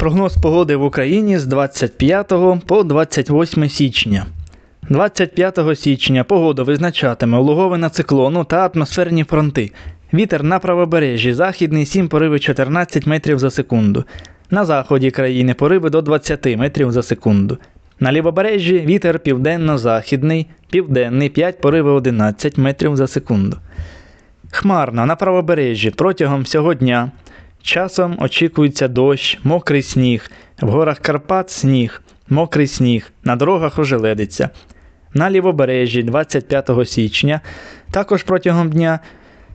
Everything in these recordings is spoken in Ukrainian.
Прогноз погоди в Україні з 25 по 28 січня. 25 січня погоду визначатиме улоговина циклону та атмосферні фронти. Вітер на правобережжі західний 7 пориви 14 метрів за секунду. На заході країни пориви до 20 метрів за секунду. На лівобережжі вітер південно-західний, південний 5 пориви 11 метрів за секунду. Хмарно на правобережжі протягом всього дня. Часом очікується дощ, мокрий сніг, в горах Карпат сніг, мокрий сніг, на дорогах ожеледиться. На лівобережжі 25 січня, також протягом дня,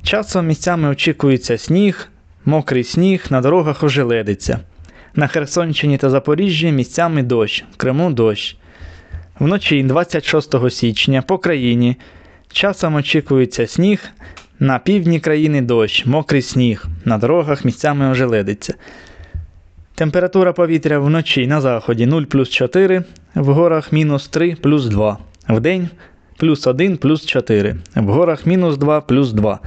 часом місцями очікується сніг, мокрий сніг, на дорогах ожеледиться. На Херсонщині та Запоріжжі місцями дощ, в Криму дощ. Вночі 26 січня по країні часом очікується сніг, на півдні країни дощ, мокрий сніг, на дорогах місцями ожеледиться. Температура повітря вночі на заході 0 плюс 4, в горах мінус 3 плюс 2, вдень плюс 1 плюс 4, в горах мінус 2 плюс 2.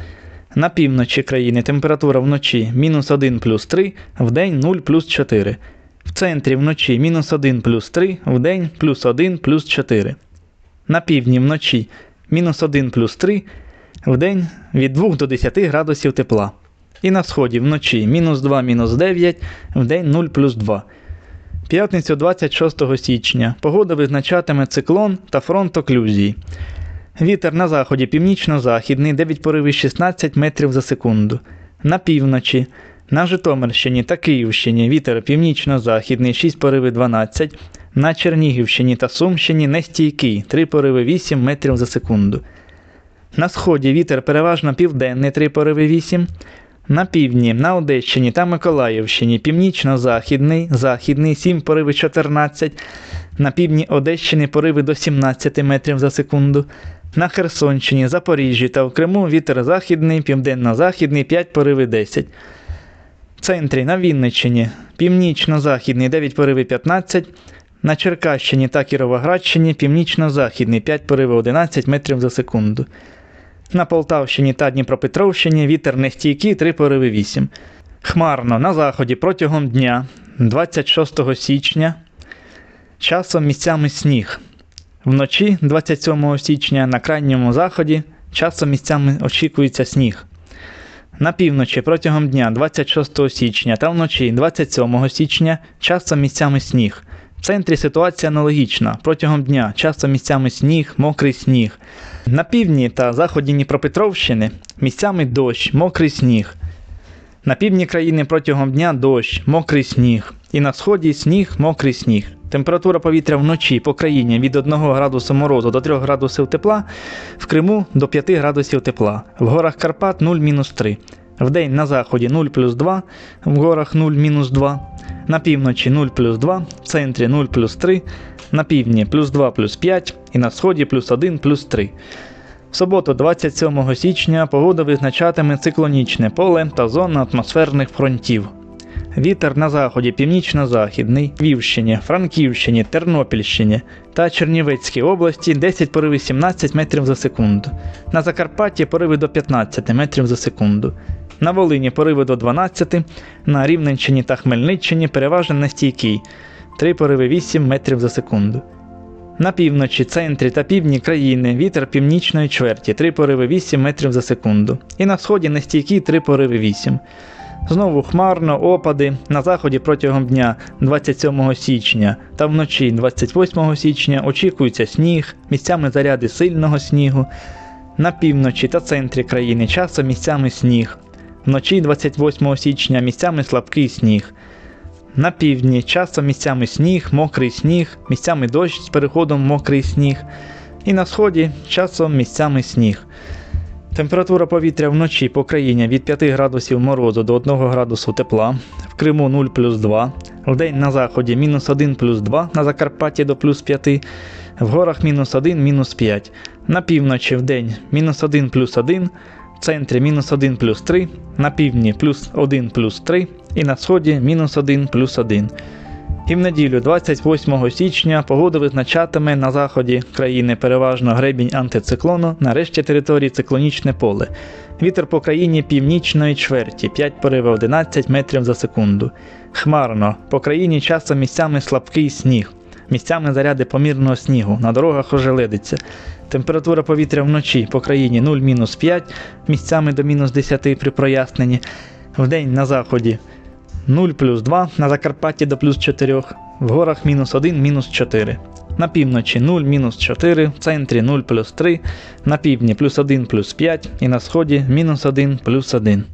На півночі країни температура вночі мінус 1 плюс 3, вдень 0 плюс 4. В центрі вночі мінус 1 плюс 3, вдень плюс 1 плюс 4. На півдні вночі мінус 1 плюс 3, вдень від 2 до 10 градусів тепла. І на сході вночі мінус 2 мінус 9, вдень 0 плюс 2. П'ятницю 26 січня погода визначатиме циклон та фронт оклюзії. Вітер на заході північно-західний 9 поривів 16 метрів за секунду. На півночі, на Житомирщині та Київщині вітер північно-західний 6 пориви 12, на Чернігівщині та Сумщині нестійкий 3 пориви 8 метрів за секунду. На сході вітер переважно південний 3 пориви 8. На півдні, на Одещині та Миколаївщині північно-західний, західний 7 пориви 14. На півдні Одещини пориви до 17 метрів за секунду. На Херсонщині, Запоріжжі та в Криму вітер західний, південно-західний 5 пориви 10. В центрі на Вінниччині північно-західний 9 пориви 15. На Черкащині та Кіровоградщині північно-західний 5 пориви 11 метрів за секунду. На Полтавщині та Дніпропетровщині вітер нестійкий 3 пориви 8. Хмарно на заході протягом дня 26 січня. Часом місцями сніг. Вночі 27 січня на крайньому заході часом місцями очікується сніг. На півночі протягом дня 26 січня та вночі 27 січня часом місцями сніг. В центрі ситуація аналогічна. Протягом дня часто місцями сніг, мокрий сніг. На півдні та заході Дніпропетровщини місцями дощ, мокрий сніг. На півдні країни протягом дня дощ, мокрий сніг. І на сході сніг, мокрий сніг. Температура повітря вночі по країні від 1 градусу морозу до 3 градусів тепла, в Криму до 5 градусів тепла, в горах Карпат 0-3. Вдень на заході 0 плюс 2, в горах 0 мінус 2, на півночі 0 плюс 2, в центрі 0 плюс 3, на півдні плюс 2 плюс 5 і на сході плюс 1 плюс 3. В суботу, 27 січня, погода визначатиме циклонічне поле та зона атмосферних фронтів. Вітер на заході північно-західний, Вівщині, Франківщині, Тернопільщині та Чернівецькій області 10 пориви 17 метрів за секунду. На Закарпатті пориви до 15 метрів за секунду. На Волині пориви до 12, на Рівненщині та Хмельниччині переважно нестійкий 3 пориви 8 метрів за секунду. На півночі, центрі та півдні країни вітер північної чверті 3 пориви 8 метрів за секунду. І на сході нестійкий 3 пориви 8. Знову хмарно, опади на заході протягом дня 27 січня та вночі 28 січня очікується сніг, місцями заряди сильного снігу. На півночі та центрі країни часом місцями сніг. Вночі 28 січня місцями слабкий сніг. На півдні часом місцями сніг, мокрий сніг, місцями дощ з переходом мокрий сніг. І на сході часом місцями сніг. Температура повітря вночі по країні від 5 градусів морозу до 1 градусу тепла, в Криму 0 плюс 2, вдень на заході мінус 1 плюс 2, на Закарпатті до плюс 5, в горах мінус 1 мінус 5, на півночі вдень мінус 1 плюс 1, в центрі мінус 1 плюс 3, на півдні плюс 1 плюс 3 і на сході мінус 1 плюс 1. І в неділю, 28 січня, погоду визначатиме на заході країни переважно гребінь антициклону, на решті території циклонічне поле. Вітер по країні північної чверті, 5 пориви 11 метрів за секунду. Хмарно, по країні часом місцями слабкий сніг, місцями заряди помірного снігу, на дорогах ожеледиться. Температура повітря вночі по країні 0-5, місцями до мінус 10 при проясненні. Вдень на заході 0 плюс 2, на Закарпатті до плюс 4, в горах мінус 1, мінус 4. На півночі 0, мінус 4, в центрі 0 плюс 3, на півдні плюс 1 плюс 5 і на сході мінус 1 плюс 1.